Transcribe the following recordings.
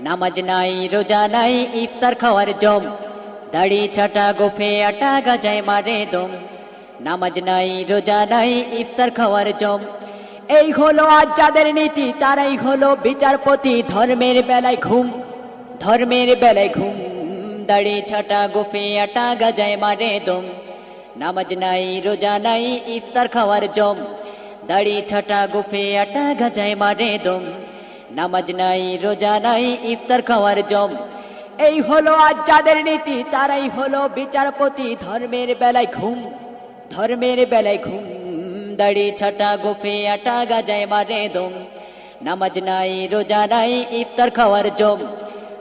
নামাজ নাই, রোজা নাই, ইফতার খাওয়ার জম। দাড়ি ছাটা, গোফে আটা, গাজায় মারে দম। নামাজ নাই, রোজা নাই, ইফতার খাওয়ার জম। এই হলো আজ যাদের নীতি, তারাই হলো বিচারপতি। ধর্মের বেলায় ঘুম, ধর্মের বেলায় ঘুম। দাড়ি ছাটা, গোফে আটা, গাজায় মারে দম। নামাজ নাই, রোজা নাই, ইফতার খাওয়ার জম। দাড়ি ছাটা, গোফে আটা, গাজায় মারে দম। নামাজ নাই, রোজা নাই, ইফতার খাওয়ার জম। এই হলো আজ যাদের নীতি, তারাই হলো বিচারপতি। ধর্মের বেলায় ঘুম, ধর্মের বেলায় ঘুম। দাড়ি ছাটা, গোফে আটা, গাজায় মারে দম। নামাজ নাই, রোজা নাই, ইফতার খাওয়ার জম।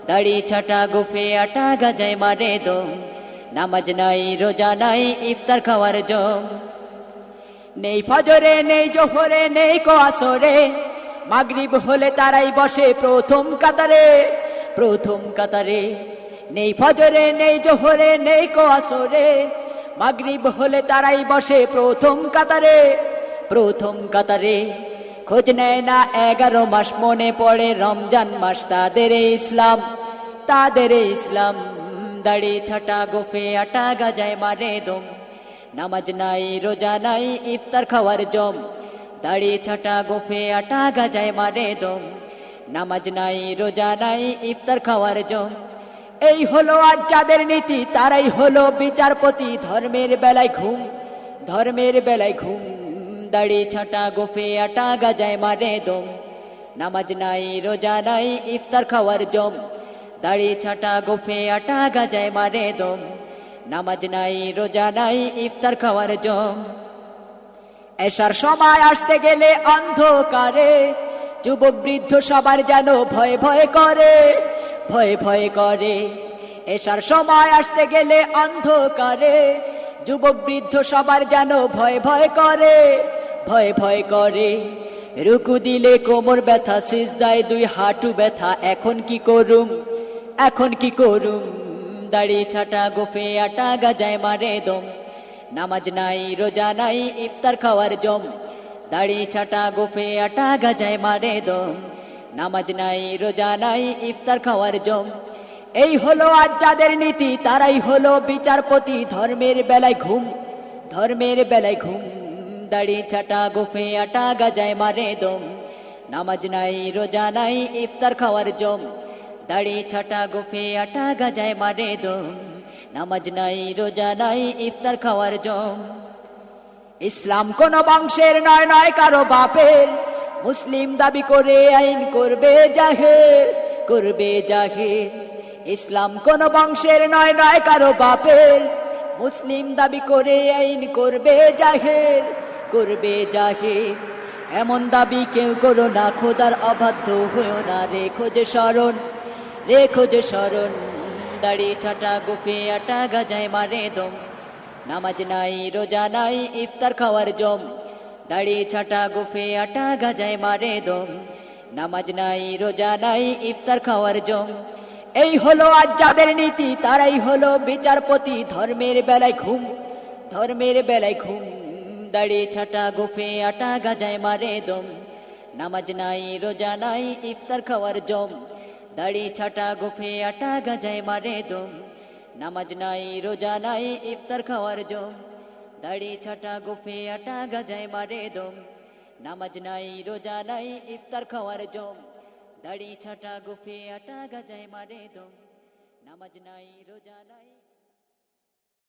দাড়ি ছাটা, গোফে আটা, গাজায় মারে দম। নামাজ নাই, রোজা নাই, ইফতার খাওয়ার জম। নেই ফজরে, নেই জোহরে, নেই কোয়াশরে মাগরিব হলে তারাই বসে প্রথম কাতারে প্রথম কাতারে। নেই ফজরে, নেই জোহরে, নেই কোয়াশরে। মাগরিব হলে তারাই বসে প্রথম কাতারে প্রথম কাতারে। খোঁজ নেয় না এগারো মাস মনে পড়ে রমজান মাস, তাদের ইসলাম তাদের ইসলাম। দাড়ি ছাটা, গোফে আটা, গাজায় মারে দম। নামাজ নাই, রোজা নাই, ইফতার খাওয়ার জম। দাড়ি ছাটা গোফে আটা গাজায় মারে দম। নামাজ নাই, রোজা নাই, ইফতার খাওয়ার জম। এই হলো আজ যাদের নীতি, তারাই হলো বিচারপতি। ধর্মের বেলায় ঘুম, ধর্মের বেলায় ঘুম। দাড়ি ছাটা গোফে আটা গাজায় মারে দম। নামাজ নাই, রোজা নাই, ইফতার খাওয়ার জম। দাড়ি ছাটা গোফে আটা গাজায় মারে দম। নামাজ নাই, রোজা নাই, ইফতার খাওয়ার জম। এসার সময় আসতে গেলে অন্ধকারে, যুবক বৃদ্ধ সবার যেন ভয় ভয় করে, ভয় ভয় করে। এসার সময় আসতে গেলে অন্ধকারে, যুবক বৃদ্ধ সবার যেন ভয় ভয় করে, ভয় ভয় করে। রুকু দিলে কোমর ব্যথা, সিজদায় দুই হাঁটু ব্যথা, এখন কি করুম? এখন কি করুম? দাড়ি ছাটা গোফে আটা গাজায় মারে দম। নামাজ নাই, রোজা নাই, ইফতার খাওয়ার জম। দাড়ি ছাটা গোফে আটা গাজায় মারে দম। নামাজ নাই, রোজা নাই, ইফতার খাওয়ার জম। এই হলো আজ যাদের নীতি, তারাই হলো বিচারপতি। ধর্মের বেলায় ঘুম, ধর্মের বেলায় ঘুম। দাড়ি ছাটা গোফে আটা গাজায় মারে দম। নামাজ নাই, রোজা নাই, ইফতার খাওয়ার জম। দাড়ি ছাটা গোফে আটা গাজায় মারে দম। নামাজ নাই, রোজা নাই, ইফতার খাওয়ার জম। ইসলাম কোন বংশের নয় নয় কারও বাপের। মুসলিম দাবি করে আইন করবে জাহের করবে জাহের। ইসলাম কোন বংশের নয় নয় কারও বাপের। মুসলিম দাবি করে আইন করবে জাহের করবে জাহের। এমন দাবি কেউ করো না, খোদার অবাধ্য হয়েও না। রেখো যে স্মরণ, রেখো যে স্মরণ। দাড়ি ছাটা গোফে আটা গাজায় মারে দম। নামাজ নাই, রোজা নাই, ইফতার খাওয়ার জম। দাড়ি ছাটা গোফে আটা গাজায় মারে দম। নামাজ নাই, রোজা নাই, ইফতার খাওয়ার জম। এই হলো আজ যাদের নীতি, তারাই হলো বিচারপতি। ধর্মের বেলায় ঘুম, ধর্মের বেলায় ঘুম। দাড়ি ছাটা গোফে আটা গাজায় মারে দম। নামাজ নাই, রোজা নাই, ইফতার খাওয়ার জম। দাড়ি ছাটা গোফে আটা গাজায় মারে দম নামাজ নাই রোজা নাই ইফতার খাওয়ার জম দাড়ি ছাটা গোফে আটা গাজায় মারে দম নামাজ নাই রোজা নাই ইফতার খাওয়ার জম দাড়ি ছাটা গোফে আটা গাজায় মারে দম নামাজ নাই রোজা নাই